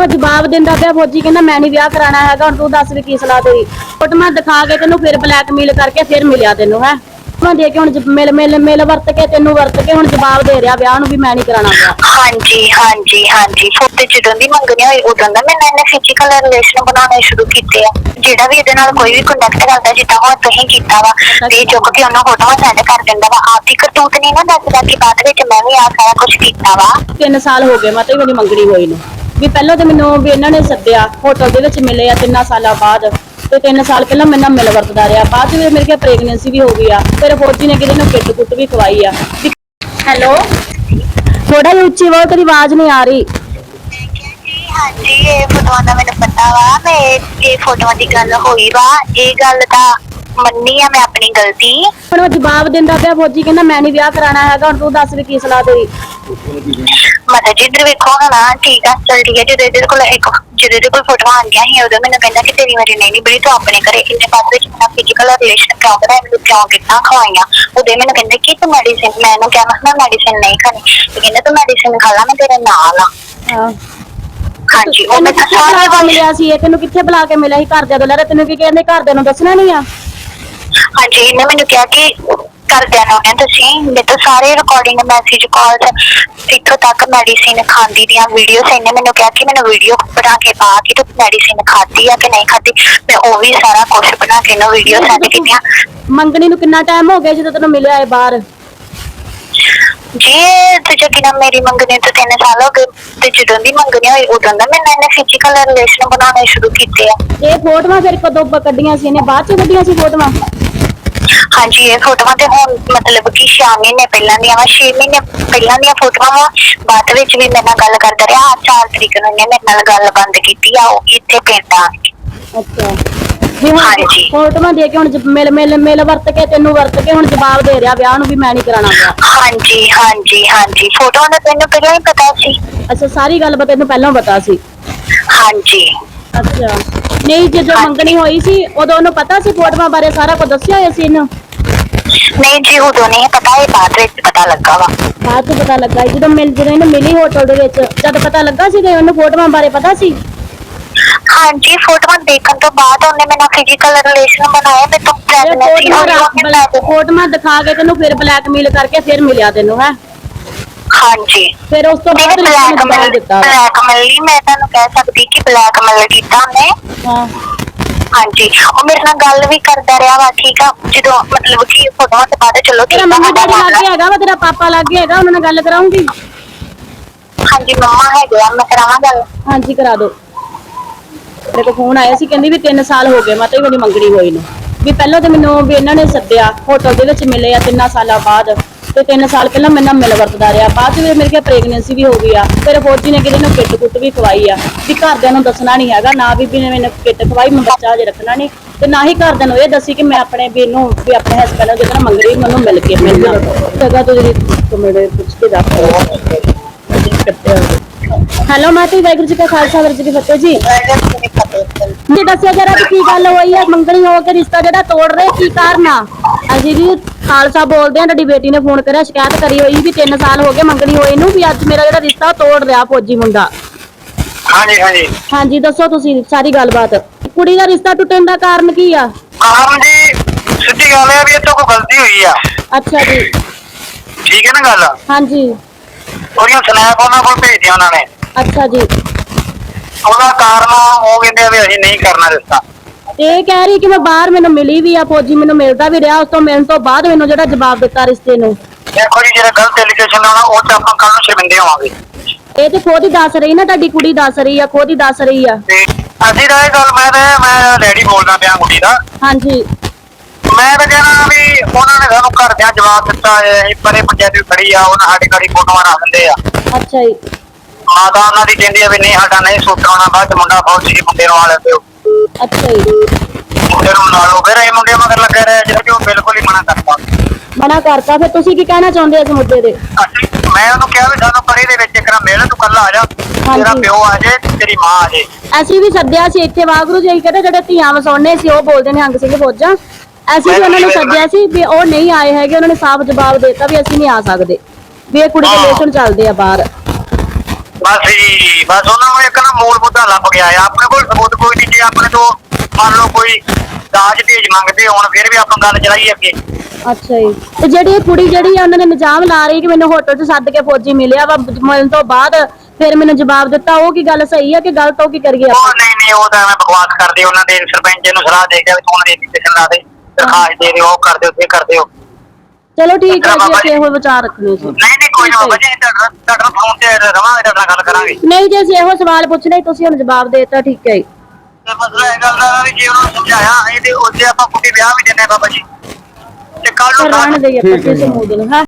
ਉਹ ਜਵਾਬ ਦਿੰਦਾ ਪਿਆ ਫੌਜੀ ਕਹਿੰਦਾ ਮੈਂ ਨਹੀਂ ਵਿਆਹ ਕਰਾਣਾ ਹੈਗਾ ਹੁਣ ਤੂੰ ਦੱਸ ਵੀ ਕੀ ਸਲਾਹ ਤੇਰੀ। ਫੋਟੋਆਂ ਦਿਖਾ ਕੇ ਤੈਨੂੰ ਫਿਰ ਬਲੈਕਮੇਲ ਕਰਕੇ ਫਿਰ ਮਿਲਿਆ ਤੈਨੂੰ ਹੈ। ਮੈਂ ਦੇ ਕੇ ਹੁਣ ਜ- ਮਿਲ ਮਿਲ ਮਿਲ ਵਰਤ ਕੇ ਤੈਨੂੰ ਵਰਤ ਕੇ ਹੁਣ ਜਵਾਬ ਦੇ ਰਿਹਾ ਵਿਆਹ ਨੂੰ ਵੀ ਮੈਂ ਨਹੀਂ ਕਰਾਣਾ ਵਿਆਹ ਹਾਂਜੀ ਹਾਂਜੀ ਹਾਂਜੀ। ਫੋਟੋ ਜਦੋਂ ਦੀ ਮੰਗਣੀ ਹੋਈ ਉਦੋਂ ਦਾ ਮੈਂ ਇਹਨੇ ਫਿਜ਼ੀਕਲ ਰਿਲੇਸ਼ਨ ਬਣਾਉਣੇ ਸ਼ੁਰੂ ਕੀਤੇ ਆ। ਜਿਹੜਾ ਵੀ ਇਹਦੇ ਨਾਲ ਕੋਈ ਵੀ ਕੰਟੈਕਟ ਕਰਦਾ ਜਿੱਦਾਂ ਹੁਣ ਤੁਸੀਂ ਕੀਤਾ ਵਾ ਤੇ ਚੁੱਕ ਕੇ ਉਹਨੂੰ ਫੋਟੋਆਂ ਸੈਂਡ ਕਰ ਦਿੰਦਾ ਵਾ। ਆਪਦੀ ਕਰਤੂਤ ਨਹੀਂ ਨਾ ਦੱਸਦਾ ਕਿ ਬਾਅਦ ਵਿੱਚ ਮੈਂ ਵੀ ਆ ਸਾਰਾ ਕੁਝ ਕੀਤਾ ਵਾ। 3 ਸਾਲ ਹੋ ਗਏ ਮਾਤਾ ਜੀ ਮੇਰੀ ਮੰਗਣੀ ਹੋਈ ਨੂੰ। ਵੀ ਪਹਿਲਾਂ ਤੇ ਮੈਨੂੰ ਵੀ ਇਹਨਾਂ ਨੇ ਸੱਦਿਆ ਹੋਟਲ ਦੇ ਵਿੱਚ ਮਿਲੇ ਆ ਤਿੰਨਾਂ ਸਾਲਾਂ ਬਾਅਦ ਤੇ 3 ਸਾਲ ਪਹਿਲਾਂ ਮੇਰੇ ਨਾਲ ਮਿਲ ਵਰਤਦਾ ਰਿਹਾ। ਬਾਅਦ ਵਿੱਚ ਮੇਰੇ ਕੋਲ ਪ੍ਰੈਗਨੈਂਸੀ ਵੀ ਹੋ ਗਈ ਆ ਫਿਰ ਫੌਜੀ ਨੇ ਕਿਤੇ ਨੂੰ ਕਿੱਟ ਕੁੱਟ ਵੀ ਖਵਾਈ ਆ। ਹੈਲੋ? ਥੋੜਾ ਜਿਹਾ ਉੱਚੀ ਬੋਲ ਤੇਰੀ ਆਵਾਜ਼ ਨਹੀਂ ਆ ਰਹੀ। ਹਾਂਜੀ ਇਹ ਫੋਟੋਆਂ ਦਾ ਮੈਨੂੰ ਪਤਾ ਵਾ ਮੈਂ ਇਹ ਫੋਟੋਆਂ ਦੀ ਗੱਲ ਹੋਈ ਵਾ। ਇਹ ਗੱਲ ਤਾਂ ਮੰਨੀ ਆ ਮੈਂ ਆਪਣੀ ਗਲਤੀ। ਹੁਣ ਉਹ ਜਵਾਬ ਦਿੰਦਾ ਪਿਆ ਫੌਜੀ ਕਹਿੰਦਾ ਮੈਂ ਨਹੀਂ ਵਿਆਹ ਕਰਾਣਾ ਹੈਗਾ ਹੁਣ ਤੂੰ ਦੱਸ ਵੀ ਕੀ ਸਲਾਹ ਤੇਰੀ। ਮਤਲਬ ਜੀ ਇੱਧਰ ਵੇਖੋ ਹੁਣ ਨਾ ਠੀਕ ਆ ਚਲ ਠੀਕ ਹੈ ਜਦੋਂ ਇਹਦੇ ਕੋਲ ਇੱਕ ਜਦੋਂ ਇਹਦੇ ਕੋਲ ਫੋਟੋਆਂ ਆਉਂਦੀਆਂ ਸੀ ਉਦੋਂ ਮੈਨੂੰ ਕਹਿੰਦਾ ਕਿ ਤੇਰੀ ਮੇਰੀ ਨਹੀਂ ਬੜੀ ਤੂੰ ਆਪਣੇ ਘਰੇ ਇੰਨੇ ਬਾਅਦ ਵਿੱਚ ਮੇਰਾ ਫਿਜ਼ੀਕਲ ਰਿਲੇਸ਼ਨ ਕਿਉਂ ਬਣਾਇਆ ਮੈਨੂੰ ਕਿਉਂ ਕਿੱਦਾਂ ਖਵਾਈਆਂ? ਉਹਦੇ ਮੈਨੂੰ ਕਹਿੰਦੇ ਕਿ ਤੂੰ ਮੈਡੀਸਿਨ ਮੈਂ ਇਹਨੂੰ ਕਿਹਾ ਮੈਂ ਮੈਡੀਸਿਨ ਨਹੀਂ ਖਾਣੀ। ਤੇ ਕਹਿੰਦਾ ਤੂੰ ਮੈਡੀਸਿਨ ਖਾ ਲਾ ਮੈਂ ਤੇਰੇ ਨਾਲ ਆ। ਹਾਂ। ਹਾਂਜੀ ਉਹ ਮੈਂ ਕਿੱਥੇ ਬੁਲਾ ਕੇ ਮਿਲਿਆ ਸੀ? ਇਹ ਤੈਨੂੰ ਕਿੱਥੇ ਬੁਲਾ ਕੇ ਮਿਲਿਆ ਸੀ ਘਰਦਿਆਂ ਤੋਂ ਲੈ ਤੈਨੂੰ ਕੀ ਕਹਿੰਦੇ ਘਰਦਿਆਂ ਨੂੰ ਦੱਸਣਾ ਨਹੀਂ ਆ? ਹਾਂਜੀ ਇਹਨੇ ਮੈਨੂੰ ਕਿਹਾ ਕਿ ਘਰਦਿਆਂ ਨੂੰ ਨੇ ਤੁਸੀਂ ਮੇਰੇ ਤੋਂ ਸਾਰੇ ਰਿਕਾਰਡਿੰਗ ਮੈਸੇਜ ਕਾਲਸ ਇੱਥੋਂ ਤੱਕ ਮੈਡੀਸਿਨ ਖਾਂਦੀ ਦੀਆਂ ਵੀਡੀਓਸ ਇਹਨੇ ਮੈਨੂੰ ਕਿਹਾ ਕਿ ਮੈਨੂੰ ਵੀਡੀਓ ਬਣਾ ਕੇ ਪਾ ਕਿ ਤੂੰ ਮੈਡੀਸਿਨ ਖਾਧੀ ਆ ਕਿ ਨਹੀਂ ਖਾਧੀ? ਮੈਂ ਉਹ ਵੀ ਸਾਰਾ ਕੁਝ ਬਣਾ ਕੇ ਇਹਨੂੰ ਵੀਡੀਓ ਸੈਂਡ ਕੀਤੀਆਂ। ਮੰਗਣੀ ਨੂੰ ਕਿੰਨਾ ਟਾਈਮ ਹੋ ਗਿਆ ਜਦੋਂ ਤੈਨੂੰ ਮਿਲਿਆ ਇਹ ਬਾਹਰ? ਜੀ ਤੇ ਜਦੋਂ ਮੇਰੀ ਮੰਗਣੀ ਤੋਂ 3 ਸਾਲ ਹੋ ਗਏ ਤੇ ਜਦੋਂ ਦੀ ਮੰਗਣੀ ਹੋਈ ਉਦੋਂ ਦਾ ਮੈਂ ਇਹਨੇ ਫਿਜ਼ੀਕਲ ਰਿਲੇਸ਼ਨ ਬਣਾਉਣੇ ਸ਼ੁਰੂ ਕੀਤੇ ਆ। ਇਹ ਫੋਟੋਆਂ ਫਿਰ ਕਦੋਂ ਬ- ਕੱਢੀਆਂ ਸੀ? ਇਹਨੇ ਬਾਅਦ ਚ ਕੱਢੀਆਂ ਸੀ ਫੋਟੋਆਂ? ਹਾਂਜੀ ਇਹ ਫੋਟੋਆਂ ਤੇ ਹੁਣ ਮਤਲਬ ਕਿ 6 ਮਹੀਨੇ ਪਹਿਲਾਂ ਦੀਆਂ ਵਾ 6 ਮਹੀਨੇ ਪਹਿਲਾਂ ਦੀਆਂ ਫੋਟੋਆਂ ਵਾ। ਬਾਅਦ ਵਿੱਚ ਵੀ ਮੇਰੇ ਨਾਲ ਗੱਲ ਕਰਦਾ ਰਿਹਾ। ਆਹ 4 ਤਰੀਕ ਨੂੰ ਇਹਨੇ ਮੇਰੇ ਨਾਲ ਗੱਲ ਬੰਦ ਕੀਤੀ ਆ ਉਹ ਇੱਥੇ ਪਿੰਡ ਆ ਕੇ। ਅੱਛਾ। ਵੀ ਹੁਣ ਹਾਂਜੀ। ਫੋਟੋਆਂ ਦੇ ਕੇ ਹੁਣ ਜ- ਮਿਲ ਮਿਲ ਮਿਲ ਵਰਤ ਕੇ ਤੈਨੂੰ ਵਰਤ ਕੇ ਹੁਣ ਜਵਾਬ ਦੇ ਰਿਹਾ ਵਿਆਹ ਨੂੰ ਵੀ ਮੈਂ ਨਹੀਂ ਕਰਾਣਾ ਵਿਆਹ ਹਾਂਜੀ ਹਾਂਜੀ ਹਾਂਜੀ। ਫੋਟੋਆਂ ਦਾ ਤੈਨੂੰ ਪਹਿਲਾਂ ਹੀ ਪਤਾ ਸੀ। ਅੱਛਾ ਸਾਰੀ ਗੱਲ ਤੈਨੂੰ ਪਹਿਲਾਂ ਪਤਾ ਸੀ। ਹਾਂਜੀ। ਅੱਛਾ। ਨਹੀਂ ਜਦੋਂ ਮੰਗਣੀ ਹੋਈ ਸੀ ਉਦੋਂ ਉਹਨੂੰ ਪਤਾ ਸੀ ਫੋਟੋਆਂ ਬਾਰੇ ਸਾਰਾ ਕੁਝ ਦੱਸਿਆ ਹੋਇਆ ਸੀ ਇਹਨੂੰ? ਨਹੀਂ ਜੀ ਉਦੋਂ ਨਹੀਂ ਪਤਾ ਇਹ ਬਾਅਦ ਵਿੱਚ ਪਤਾ ਲੱਗਾ ਵਾ। ਬਾਅਦ ਚ ਪਤਾ ਲੱਗਾ। ਜਦੋਂ ਮਿਲ ਜਦੋਂ ਇਹਨੂੰ ਮਿਲੀ ਹੋਟਲ ਦੇ ਵਿੱਚ ਜਦ ਪਤਾ ਲੱਗਾ ਸੀ ਕਿ ਉਹਨੂੰ ਫੋਟੋਆਂ ਬਾਰੇ ਪਤਾ ਸੀ? ਹਾਂਜੀ ਫੋਟੋਆਂ ਦੇਖਣ ਤੋਂ ਬਾਅਦ ਉਹਨੇ ਮੇਰੇ ਨਾਲ ਫਿਜ਼ੀਕਲ ਰਿਲੇਸ਼ਨ ਬਣਾਇਆ ਮੈਂ ਤੋਂ ਫੋਟੋਆਂ ਦਿਖਾ ਕੇ ਤੈਨੂੰ ਫਿਰ ਬਲੈਕਮੇਲ ਕਰਕੇ ਫਿਰ ਮਿਲਿਆ ਤੈਨੂੰ ਹੈ? ਹਾਂਜੀ। ਫਿਰ ਉਸ ਤੋਂ ਬਾਅਦ ਬਲੈਕਮੇਲ ਜਵਾਬ ਦਿੱਤਾ। ਬਲੈਕਮੇਲ ਨਹੀਂ ਮੈਂ ਤੁਹਾਨੂੰ ਕਹਿ ਸਕਦੀ ਕਿ ਬਲੈਕਮੇਲ ਕੀਤਾ ਉਹਨੇ। ਹਾਂ। ਹਾਂਜੀ। ਉਹ ਮੇਰੇ ਨਾਲ ਗੱਲ ਵੀ ਕਰਦਾ ਰਿਹਾ ਵਾ ਠੀਕ ਆ? ਜਦੋਂ ਮਤਲਬ ਕਿ ਫੋਟੋਆਂ ਤੇ ਬਾਅਦ ਚਲੋ ਤੇਰਾ ਠੀਕ ਆ, ਮੰਮੀ ਡੈਡੀ ਲੱਗੇ ਹੈਗਾ ਵਾ ਤੇਰਾ ਪਾਪਾ ਲੱਗੇ ਹੈਗਾ ਉਹਨਾਂ ਨਾਲ ਗੱਲ ਕਰਾਉਂਗੀ? ਹਾਂਜੀ ਮੰਮਾ ਹੈਗੇ ਆ ਮੈਂ ਕਰਾਵਾਂ ਗੱਲ? ਹਾਂਜੀ ਕਰਾ ਦੋ। ਮੇਰੇ ਕੋਲ ਫੋਨ ਆਇਆ ਸੀ ਕਹਿੰਦੀ ਵੀ 3 ਸਾਲ ਹੋ ਗਏ ਮਾਤਾ ਜੀ ਮੇਰੀ ਮੰਗਣੀ ਹੋਈ ਨੂੰ। ਵੀ ਪਹਿਲਾਂ ਤੇ ਮੈਨੂੰ ਵੀ ਇਹਨਾਂ ਨੇ ਸੱਦਿਆ ਹੋਟਲ ਦੇ ਵਿੱਚ ਮਿਲੇ ਆ ਤਿੰਨਾਂ ਸਾਲਾਂ ਬਾਅਦ। ਤੇ 3 ਸਾਲ ਪਹਿਲਾਂ ਮੇਰੇ ਨਾਲ ਮਿਲ ਵਰਤਦਾ ਰਿਹਾ। ਬਾਅਦ ਚ ਵੀ ਮੇਰੇ ਕੋਲ ਪ੍ਰੈਗਨੈਂਸੀ ਵੀ ਹੋ ਗਈ ਆ। ਫਿਰ ਫੌਜੀ ਨੇ ਕਿਤੇ ਨੂੰ ਕਿੱਟ ਕੁੱਟ ਵੀ ਖਵਾਈ ਆ। ਵੀ ਘਰਦਿਆਂ ਨੂੰ ਦੱਸਣਾ ਨਹੀਂ ਹੈਗਾ ਨਾ ਵੀ ਵੀ ਮੈਨੂੰ ਕਿੱਟ ਖਵਾਈ ਮੈਂ ਬੱਚਾ ਹਜੇ ਰੱਖਣਾ ਨਹੀਂ। ਤੇ ਨਾ ਹੀ ਘਰਦਿਆਂ ਨੂੰ ਇਹ ਦੱਸੀ ਕਿ ਮੈਂ ਆਪਣੇ ਵੀ ਨੂੰ ਵੀ ਆਪਣੇ ਹਸਬੰਡ ਨੂੰ ਜਦੋਂ ਮੰਗਣੀ ਮੈਨੂੰ ਮਿਲ ਕੇ ਮਿਲਣਾ ਜਗ੍ਹਾ ਤੋਂ ਜਿਹੜੀ ਕਮੇੜੇ ਪੁੱਛ ਕੇ ਰੱਖ ਹੈਲੋ ਮਾਤਾ ਜੀ ਵਾਹਿਗੁਰੂ ਜੀ ਕਾ ਖਾਲਸਾ ਵਾਹਿਗੁਰੂ ਜੀ ਕੀ ਫਤਿਹ ਜੀ। ਜੀ ਦੱਸਿਆ ਜਰਾ ਵੀ ਕੀ ਗੱਲ ਹੋਈ ਹੈ ਮੰਗਣੀ ਹੋ ਕੇ ਰਿਸ਼ਤਾ ਜਿਹੜਾ ਤੋੜ ਰਹੇ ਕੀ ਕਾਰਨ ਆ? ਅਸੀਂ ਜੀ ਖਾਲਸਾ ਬੋਲਦੇ ਆ ਤੁਹਾਡੀ ਬੇਟੀ ਨੇ ਫੋਨ ਕਰਿਆ ਸ਼ਿਕਾਇਤ ਕਰੀ ਹੋਈ ਵੀ 3 ਸਾਲ ਹੋ ਗਏ ਮੰਗਣੀ ਹੋਈ ਨੂੰ ਵੀ ਅੱਜ ਮੇਰਾ ਜਿਹੜਾ ਰਿਸ਼ਤਾ ਉਹ ਤੋੜ ਰਿਹਾ ਫੌਜੀ ਮੁੰਡਾ। ਹਾਂਜੀ ਹਾਂਜੀ। ਹਾਂਜੀ ਦੱਸੋ ਤੁਸੀਂ ਸਾਰੀ ਗੱਲਬਾਤ। ਕੁੜੀ ਦਾ ਰਿਸ਼ਤਾ ਟੁੱਟਣ ਦਾ ਕਾਰਨ ਕੀ ਆ? ਆਮ ਜੀ ਸਿੱਧੀ ਗੱਲ ਹੈ ਵੀ ਇਹ ਤੋਂ ਕੋਈ ਗਲਤੀ ਹੋਈ ਆ। ਅੱਛਾ ਜੀ। ਠੀਕ ਹੈ ਨਾ ਗੱਲ? ਹਾਂਜੀ। ਉਹਦੀਆਂ ਸਨੈਪ ਉਹਨਾਂ ਕੋਲ ਭੇਜਿਆ ਉਹਨਾਂ ਨੇ। ਅੱਛਾ ਜੀ। ਉਹਦਾ ਕਾਰਨ ਉਹ ਕਹਿੰਦੇ ਆ ਵੀ ਅਸੀਂ ਨਹੀਂ ਕਰਨਾ ਰਿਸ਼ਤਾ। ਇਹ ਕਹਿ ਰਹੀ ਕਿ ਮੈਂ ਬਾਹਰ ਮੈਨੂੰ ਮਿਲੀ ਵੀ ਆ ਫੌਜੀ ਮੈਨੂੰ ਮਿਲਦਾ ਵੀ ਰਿਹਾ ਉਸ ਤੋਂ ਮਿਲਣ ਤੋਂ ਬਾਅਦ ਮੈਨੂੰ ਜਿਹੜਾ ਜਵਾਬ ਦਿੱਤਾ ਰਿਸ਼ਤੇ ਨੂੰ। ਦੇਖੋ ਜੀ ਜਿਹੜਾ ਗਲਤ ਐਲੀਗੇਸ਼ਨ ਆਉਣਾ ਉਹ ਤੇ ਆਪਾਂ ਕੱਲ ਨੂੰ ਸ਼ਰਮਿੰਦੇ ਹੋਵਾਂਗੇ। ਇਹ ਤੇ ਖੁਦ ਹੀ ਦੱਸ ਰਹੀ ਨਾ ਤੁਹਾਡੀ ਕੁੜੀ ਦੱਸ ਰਹੀ ਆ ਖੁਦ ਹੀ ਦੱਸ ਰਹੀ ਆ। ਤੇ ਅਸੀਂ ਤਾਂ ਇਹ ਗੱਲ ਮੈਂ ਤੇ ਮੈਂ ਡੈਡੀ ਬੋਲਦਾ ਪਿਆ ਕੁੜੀ ਦਾ। ਹਾਂਜੀ। ਮੈਂ ਤਾਂ ਕਹਿਣਾ ਵੀ ਉਹਨਾਂ ਨੇ ਸਾਨੂੰ ਘਰ ਦਿਆਂ ਜਵਾਬ ਦਿੱਤਾ ਹੈ ਅਸੀਂ ਪਰੇ ਪੰਚਾਇਤ ਖੜੀ ਆ ਉਹਨਾਂ ਸਾਡੇ ਘਰੀ ਫੋਟੋਆਂ ਰੱਖ ਦਿੰਦੇ ਆ। ਅੱਛਾ ਜੀ। ਮਾਤਾ ਉਹਨਾਂ ਦੀ ਕਹਿੰਦੀ ਆ ਵੀ ਨਹੀਂ ਸਾਡਾ ਨਹੀਂ ਸੋਚਣਾ ਬਾਅਦ ਚ ਮੁੰਡਾ ਫੌਜੀ ਜੀ ਮੁੰਡੇ ਨੂੰ ਆ ਲੈਂਦੇ ਹੋ ਅੱਛਾ ਜੀ। ਮੁੰਡੇ ਨੂੰ ਨਾਲ ਹੋ ਫਿਰ ਇਹ ਮੁੰਡੇ ਮਗਰ ਲੱਗਾ ਰਿਹਾ ਜਿਹੜਾ ਕਿ ਉਹ ਬਿਲਕੁਲ ਹੀ ਮਨਾ ਕਰਤਾ। ਮਨਾ ਕਰਤਾ ਫਿਰ ਤੁਸੀਂ ਕੀ ਕਹਿਣਾ ਚਾਹੁੰਦੇ ਹੋ ਇਸ ਮੁੱਦੇ ਦੇ? ਅਸੀਂ ਮੈਂ ਉਹਨੂੰ ਕਿਹਾ ਵੀ ਸਾਨੂੰ ਪਰੇ ਦੇ ਵਿੱਚ ਇੱਕ ਨਾ ਮਿਲ ਤੂੰ ਕੱਲਾ ਆ ਜਾ ਤੇਰਾ ਪਿਓ ਆ ਜੇ ਤੇ ਤੇਰੀ ਮਾਂ ਆ ਜੇ। ਅਸੀਂ ਵੀ ਸੱਦਿਆ ਸੀ ਇੱਥੇ ਵਾਗਰੂ ਜੀ ਕਹਿੰਦੇ ਜਿਹੜੇ ਧੀਆਂ ਵਸਾਉਣੇ ਸੀ ਉਹ ਬੋਲਦੇ ਨੇ ਹੰਗ ਸਿੰਘ ਫੌਜਾਂ। ਅਸੀਂ ਵੀ ਉਹਨਾਂ ਨੂੰ ਸੱਦਿਆ ਸੀ ਵੀ ਉਹ ਨਹੀਂ ਆਏ ਹੈਗੇ ਉਹਨਾਂ ਨੇ ਸਾਫ਼ ਜਵਾਬ ਦਿੱਤਾ ਵੀ ਅਸੀਂ ਨਹੀਂ ਆ ਸਕਦੇ। ਵੀ ਇਹ ਕੁੜੀ ਦੇ ਰਿਲੇਸ਼ਨ ਚੱਲਦੇ ਆ ਬਾਹਰ। ਬਸ ਜੀ ਬਸ ਉਹਨਾਂ ਨੂੰ ਇੱਕ ਨਾ ਮੂਲ ਮੁੱਦਾ ਨੱਪ ਗਿਆ ਆ। ਆਪਣੇ ਕੋਲ ਸਬੂਤ ਕੋਈ ਨਹੀਂ ਜੇ ਆਪਣੇ ਤੋਂ ਮੰਨ ਲਓ ਕੋਈ ਦਾਜ ਭੇਜ ਮੰਗਦੇ ਹੋਣ ਫਿਰ ਵੀ ਆਪਾਂ ਗੱਲ ਚਲਾਈਏ ਅੱਗੇ। ਅੱਛਾ ਜੀ। ਤੇ ਜਿਹੜੀ ਇਹ ਕੁੜੀ ਜਿਹੜੀ ਆ ਉਹਨਾਂ ਨੇ ਇਲਜ਼ਾਮ ਲਾ ਰਹੀ ਕਿ ਮੈਨੂੰ ਹੋਟਲ 'ਚ ਸੱਦ ਕੇ ਫੌਜੀ ਮਿਲਿਆ ਵਾ ਮਿਲਣ ਤੋਂ ਬਾਅਦ ਫਿਰ ਮੈਨੂੰ ਜਵਾਬ ਦਿੱਤਾ ਉਹ ਕੀ ਗੱਲ ਸਹੀ ਹੈ ਕਿ ਗਲਤ ਉਹ ਕੀ ਕਰੀਏ ਉਹ ਆਪਾਂ? ਨਹੀਂ ਨਹੀਂ ਉਹ ਤਾਂ ਐਵੇਂ ਬਕਵਾਸ ਕਰਦੇ ਉਹਨਾਂ ਦੇ ਸਰਪੰਚ ਨੂੰ ਸਲਾਹ ਦੇ ਕੇ ਵੀ ਤੂੰ ਉਹਨਾਂ ਦੀ ਐਪਲੀਕੇਸ਼ਨ ਲਾ ਦੇ ਦਰਖਾਸਤ ਦੇ ਦਿਓ ਉਹ ਕਰ ਦਿਓ ਤੇ ਕਰ ਦਿਓ। ਚਲੋ ਠੀਕ ਹੈ ਜੀ ਅਸੀਂ ਇਹੋ ਵਿਚਾਰ ਰੱਖਣੇ ਸੀ। ਨਹੀਂ ਨਹੀਂ ਕੋਈ ਨਾ ਬਜੇ ਤੁਹਾਡਾ ਤੁਹਾਡਾ ਫੋਨ ਤੇ ਰਵਾਂਗੇ ਤੁਹਾਡਾ ਗੱਲ ਕਰਾਂਗੇ। ਨਹੀਂ ਜੇ ਅਸੀਂ ਇਹੋ ਸਵਾਲ ਪੁੱਛਣਾ ਤੁਸੀਂ ਹੁਣ ਜਵਾਬ ਦੇ ਦਿੱਤਾ ਠੀਕ ਹੈ ਜੀ। ਤੇ ਮਸਲਾ ਇਹ ਗੱਲ ਦਾ ਵੀ ਜੇ ਉਹਨਾਂ ਨੂੰ ਸਮਝਾਇਆ ਇਹਦੇ ਉੱਤੇ ਆਪਾਂ ਕੁੜੀ ਵਿਆਹ ਵੀ ਦਿੰਦੇ ਆ ਬਾਬਾ ਜੀ। ਤੇ ਕੱਲ ਨੂੰ ਰਹਿਣ ਦੇਈਏ ਠੀਕ ਹੈ ਪੱਚੀ ਜੀ। ਸਮੂਹ ਦੇ ਨੂੰ ਹਾਂ।